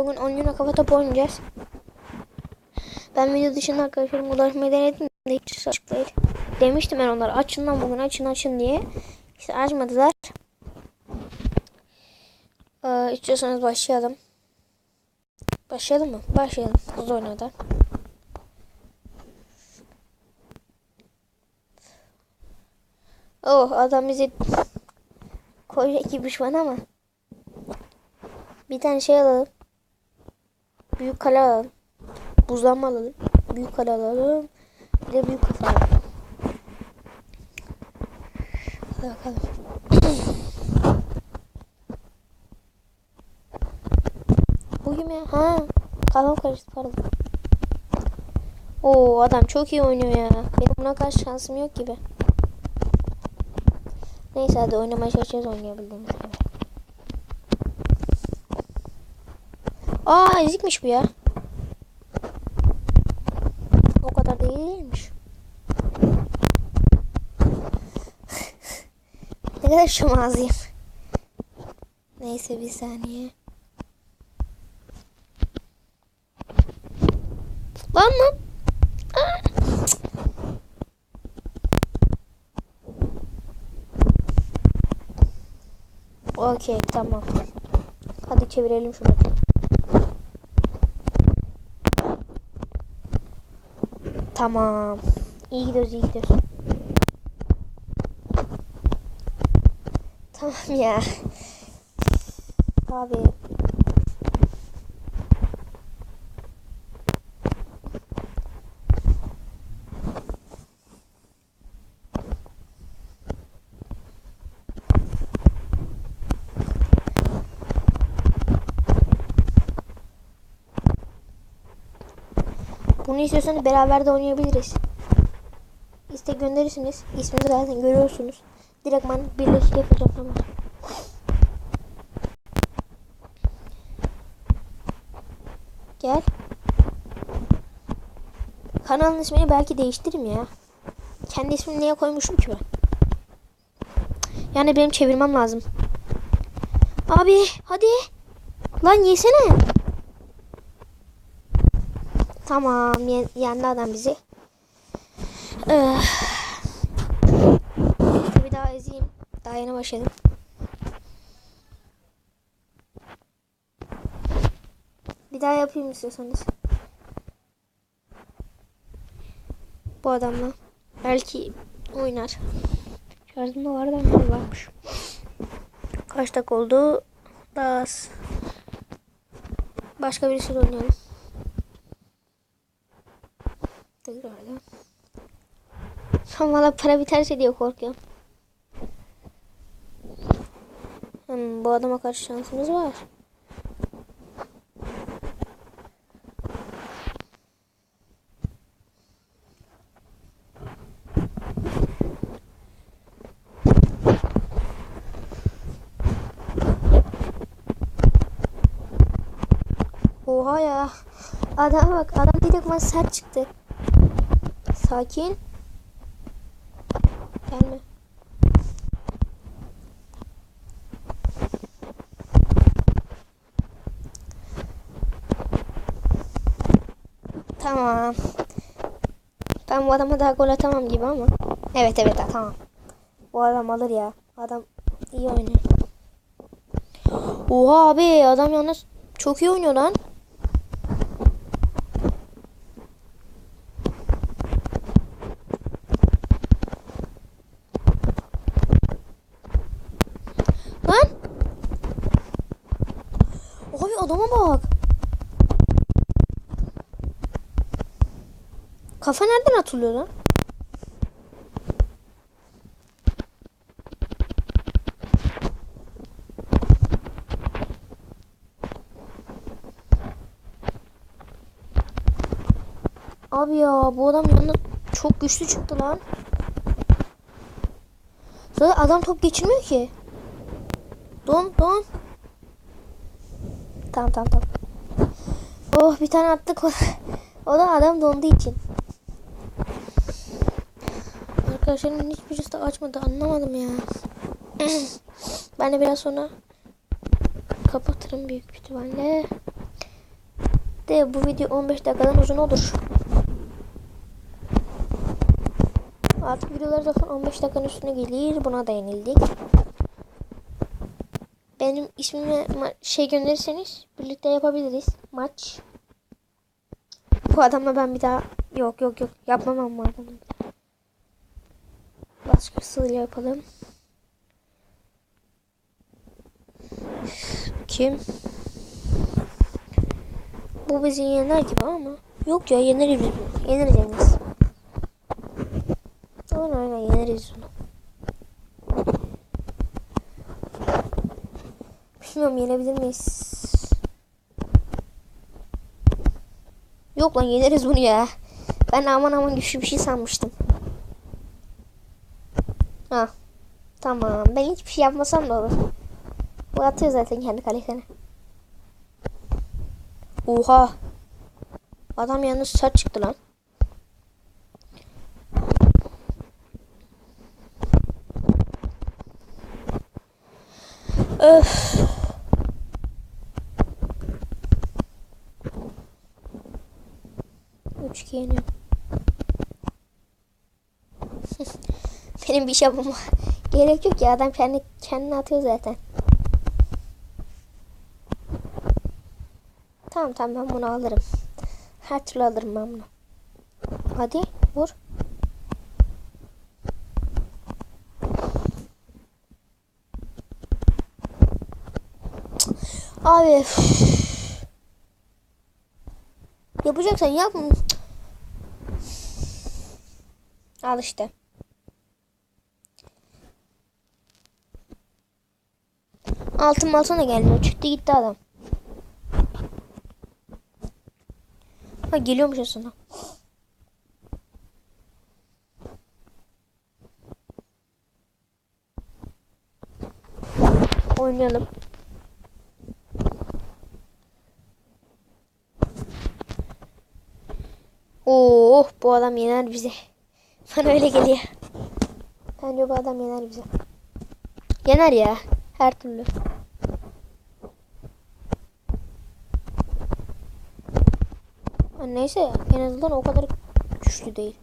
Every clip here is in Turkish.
Bugün 10 güne kafa topu oynayacağız. Ben video dışında arkadaşlarım ulaşmayı denedim de hiç açık. Demiştim ben onlara açın lan bugün açın açın diye. İşte açmadılar. Ee, istiyorsanız başlayalım. Başlayalım mı? Başlayalım. Hızlı oynadı. Oh adam bizi koyacak gibi şu ama. Bir tane şey alalım. Büyük kale alalım. Buzlanma alalım. Büyük kale alalım. Bir de büyük kafa alalım. Hadi bakalım. Bu kim ya? Ha. Kafam karıştı pardon. Oo adam çok iyi oynuyor ya. Benim buna karşı şansım yok gibi. Neyse hadi oynamaya çalışacağız oynayabildiğimiz gibi. Aa ezikmiş bu ya. O kadar değilmiş. ne kadar şomazlıyım. Neyse bir saniye. Lan lan. Okey tamam. Hadi çevirelim şunu. Tamam. İyi gidiyoruz iyi gidiyoruz. Tamam ya. Abi. Bunu istiyorsanız beraber de oynayabiliriz. İstek gönderirsiniz. İsmini zaten görüyorsunuz. Direktman birleşik yapacağım tamam. Gel. Kanalın ismini belki değiştiririm ya. Kendi ismini niye koymuşum ki ben? Yani benim çevirmem lazım. Abi hadi. Lan yesene. Tamam yen yendi adam bizi. Öh. Bir daha ezeyim. Daha yeni başladım. Bir daha yapayım istiyorsanız. Bu adamla. Belki oynar. Şarjımda vardı ama varmış. Kaç dakika oldu? Daha az. Başka birisi oynayalım. Son valla para biterse diye korkuyorum. Hmm, bu adama karşı şansımız var. Oha ya. Adam bak adam direkt maç sert çıktı. Sakin. Gelme. Tamam. Ben bu adama daha gol atamam gibi ama. Evet evet tamam. Bu adam alır ya. Adam iyi oynuyor. Oha abi adam yalnız çok iyi oynuyor. Lan. Abi adama bak. Kafa nereden atılıyor lan? Abi ya bu adam yalnız çok güçlü çıktı lan. Zaten adam top geçirmiyor ki. Don don. Tamam tamam tamam. Oh bir tane attık. o da adam donduğu için. Arkadaşlarımın hiçbirisi de açmadı. Anlamadım ya. ben de biraz sonra kapatırım büyük ihtimalle. de bu video 15 dakikadan uzun olur. Artık videolar zaten 15 dakikanın üstüne gelir. Buna da yenildik. Benim ismimi ma- şey gönderirseniz birlikte yapabiliriz. Maç. Bu adamla ben bir daha yok yok yok yapmam bu adamla. Başkasıyla yapalım. Kim? Bu bizi yener gibi ama. Yok ya yeneriz bunu. Yeneriz yeneriz. Aynen aynen yeneriz bunu. Bilmiyorum yenebilir miyiz? Yok lan yeneriz bunu ya. Ben aman aman güçlü bir şey sanmıştım. Ha. Tamam. Ben hiçbir şey yapmasam da olur. Bu atıyor zaten kendi kalesine. Oha. Adam yalnız sert çıktı lan. Öf. Üç iki Benim bir şey yapmama gerek yok ya adam kendi kendini atıyor zaten. Tamam tamam ben bunu alırım. Her türlü alırım ben bunu. Hadi vur. Abi. Yapacaksan yap. Al işte. Altın altına gelmiyor. Çıktı gitti adam. Ha geliyormuş aslında. Oynayalım. Oh bu adam yener bizi. Bana öyle geliyor. Bence bu adam yener bizi. Yener ya. Her türlü. Neyse en azından o kadar güçlü değil.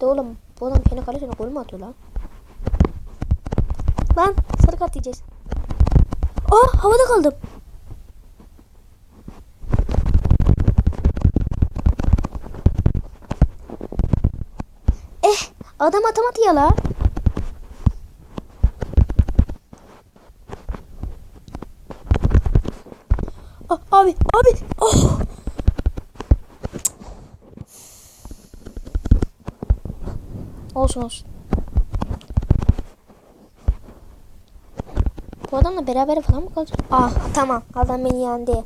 De oğlum bu adam kendi kalesine gol mü atıyor lan? Lan sarı kart yiyeceğiz. Aa havada kaldım. Eh adam atamadı ya la. Ah, abi abi. Oh. Olsun olsun. Bu adamla beraber falan mı kalacak? Ah tamam adam beni yendi.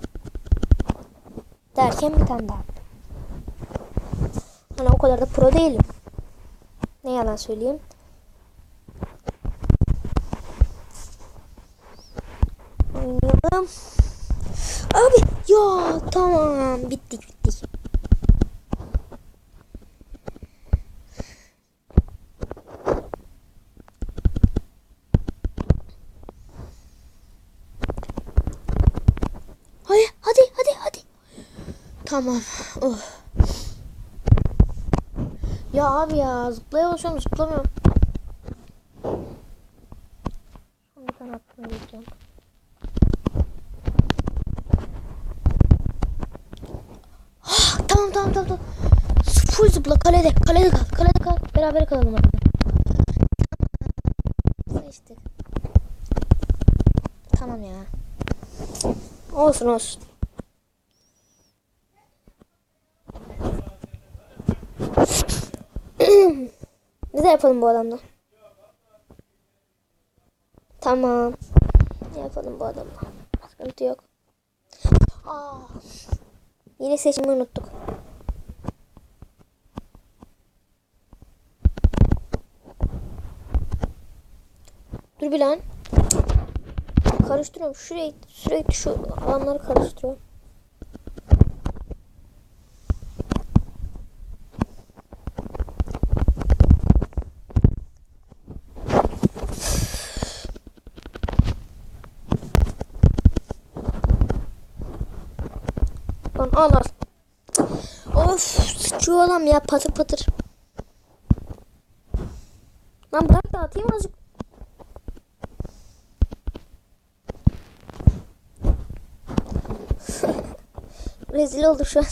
Derken bir tane daha. Hani o kadar da pro değilim. Ne yalan söyleyeyim. Oynayalım. Abi ya tamam bittik bittik. Hadi hadi hadi hadi. Tamam. Oh. Ya abi ya zıplayamıyorum zıplamıyorum. Şimdi ben aklımı yiyeceğim. Ah, tamam tamam tamam. tamam. Full zıpla kalede kalede kal kalede kal. Beraber kalalım orada. Seçtik. Tamam ya. Olsun olsun. ne de yapalım bu adamla? Tamam. Ne yapalım bu adamla? Sıkıntı yok. Aa, yine seçimi unuttuk. Dur bir lan. Karıştırıyorum. Şurayı sürekli şu alanları karıştırıyorum. Lan al al. Of sıçıyor adam ya patır patır. Lan bırak da atayım azıcık. Rezil olduk şu an.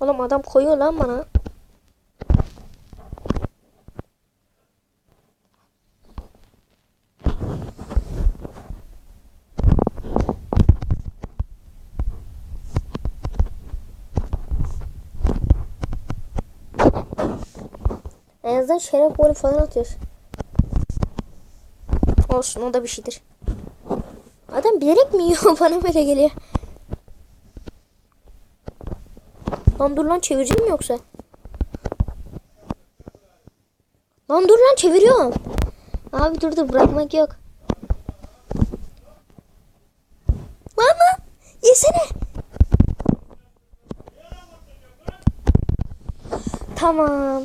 Oğlum adam koyuyor lan bana. En azından şeref golü falan atıyoruz. Olsun o da bir şeydir. Adam bilerek mi yiyor bana böyle geliyor. Lan dur lan çevireceğim yoksa? Lan dur lan çeviriyorum. Abi dur dur bırakmak yok. Lan yesene. Tamam.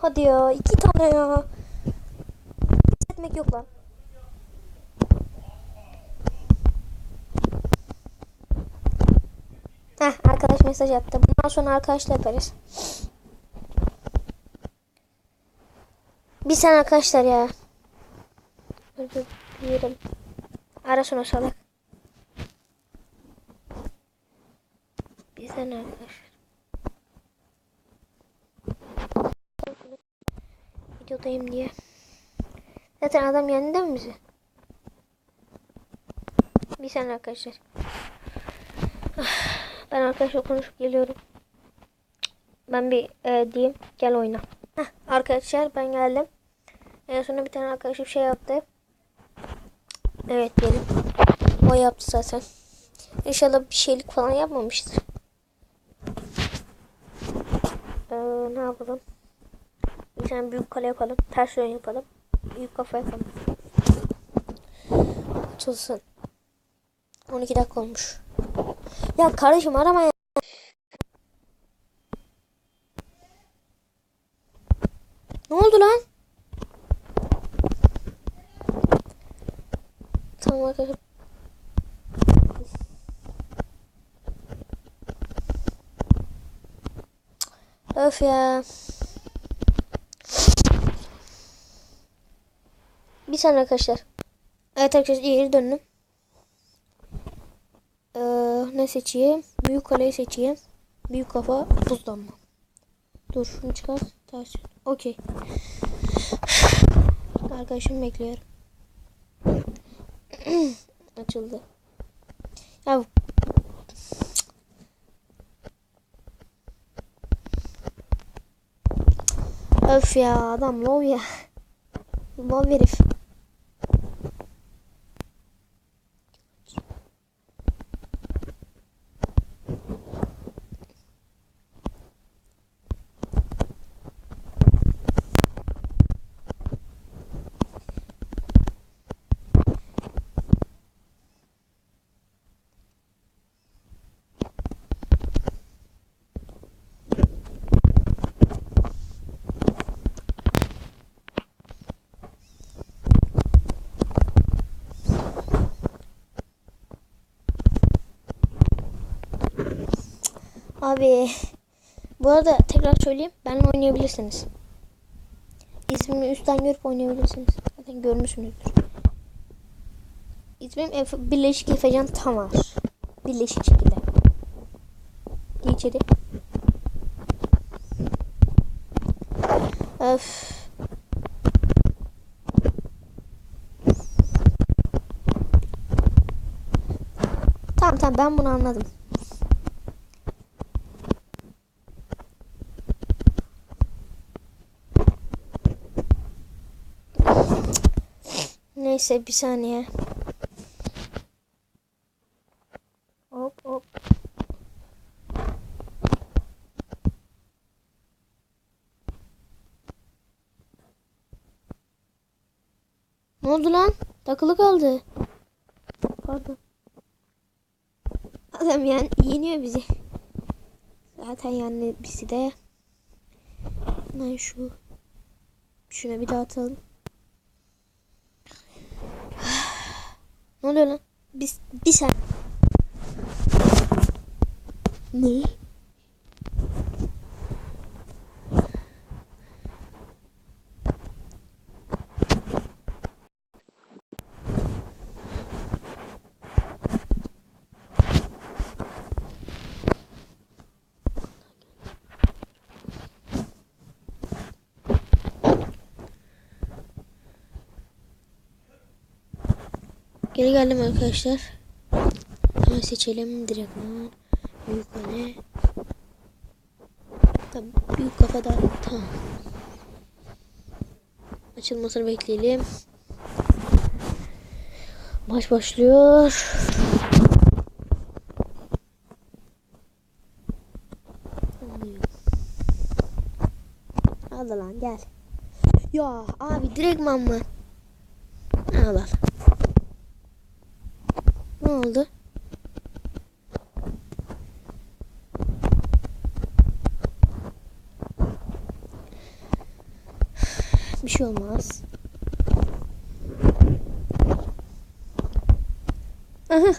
Hadi ya iki tane ya. Etmek yok lan. Heh arkadaş mesaj attı. Bundan sonra arkadaşla yaparız. Bir sen arkadaşlar ya. Dilerim. Ara sonra salak. Bir sen arkadaşlar. Videodayım diye. Zaten adam yanında mı bizi? Bir sen arkadaşlar. Ben arkadaşla konuşup geliyorum. Ben bir e, diyeyim. Gel oyna. Heh, arkadaşlar ben geldim. En sonra bir tane arkadaşım şey yaptı. Evet benim. O yaptı zaten. İnşallah bir şeylik falan yapmamıştır. Ee, ne yapalım? Bir tane büyük kale yapalım. Ters yön yapalım. Büyük kafa yapalım. Açılsın. 12 dakika olmuş. Ya kardeşim arama ya. Ne oldu lan? Tamam arkadaşlar. Öf ya. Bir saniye arkadaşlar. Evet arkadaşlar geri döndüm. Ee, ne seçeyim? Büyük kaleyi seçeyim. Büyük kafa buzlanma. Dur şunu çıkar. Ters. Okey. Arkadaşım bekliyorum. Açıldı. Ya Öf ya adam lov ya. Lov herif. Abi bu arada tekrar söyleyeyim benimle oynayabilirsiniz. İsmimi üstten görüp oynayabilirsiniz. Zaten görmüşsünüzdür. İsmim Efe, Birleşik Efecan Tamar. Birleşik şekilde. Gir içeri. Öf. Tamam tamam ben bunu anladım. Neyse bir saniye. Hop hop. Ne oldu lan? Takılı kaldı. Pardon. Adam yani yeniyor bizi. Zaten yani bizi de. Ben şu şuna bir daha atalım. Ne oluyor lan? Biz bir sen. Ne? Geri geldim arkadaşlar. Hemen seçelim direktman. Büyük kale. Tamam, büyük kafada. Tamam. Açılmasını bekleyelim. Maç başlıyor. Al lan gel. Ya abi direktman mı? Al al. Ne oldu? Bir şey olmaz. Aha.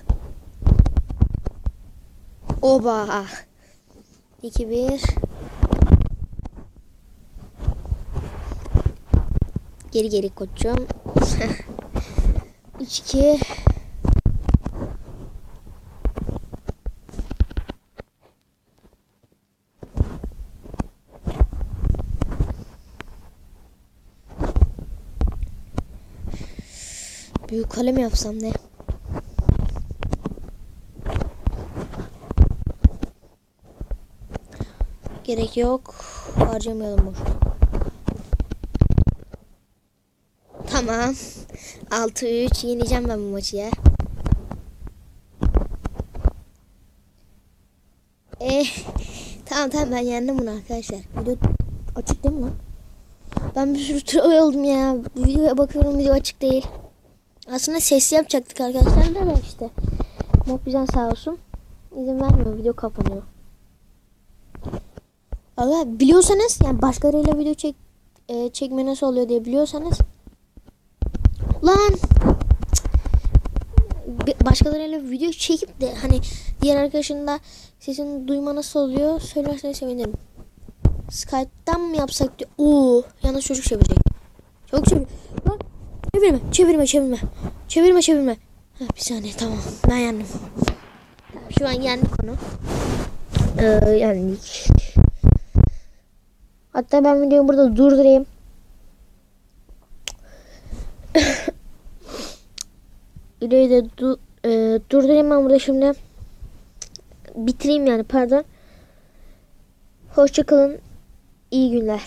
Oba. 2-1. Geri geri koçum. 3-2. Büyük kalem yapsam ne? Gerek yok. Harcamayalım boş. Tamam. 6-3 yeneceğim ben bu maçı ya. Eh, tamam tamam ben yendim bunu arkadaşlar. Video açık değil mi lan? Ben bir sürü troll oldum ya. Videoya bakıyorum video açık değil. Aslında sesli yapacaktık arkadaşlar da işte. Mopizan sağ olsun. izin vermiyor. Video kapanıyor. Ama biliyorsanız yani başkalarıyla video çek e, çekme nasıl oluyor diye biliyorsanız lan başkalarıyla video çekip de hani diğer arkadaşın da sesini duyma nasıl oluyor söylerseniz sevinirim. Skype'tan mı yapsak diyor. Oo, yalnız çocuk çevirecek. Çok çevir. Lan çevirme, çevirme, çevirme. Çevirme, çevirme. Ha, bir saniye tamam. Ben yendim. Şu an yendik onu. Ee, yendik. Hatta ben videoyu burada durdurayım. Videoyu da du, e, durdurayım ben burada şimdi. Bitireyim yani pardon. Hoşçakalın. İyi günler.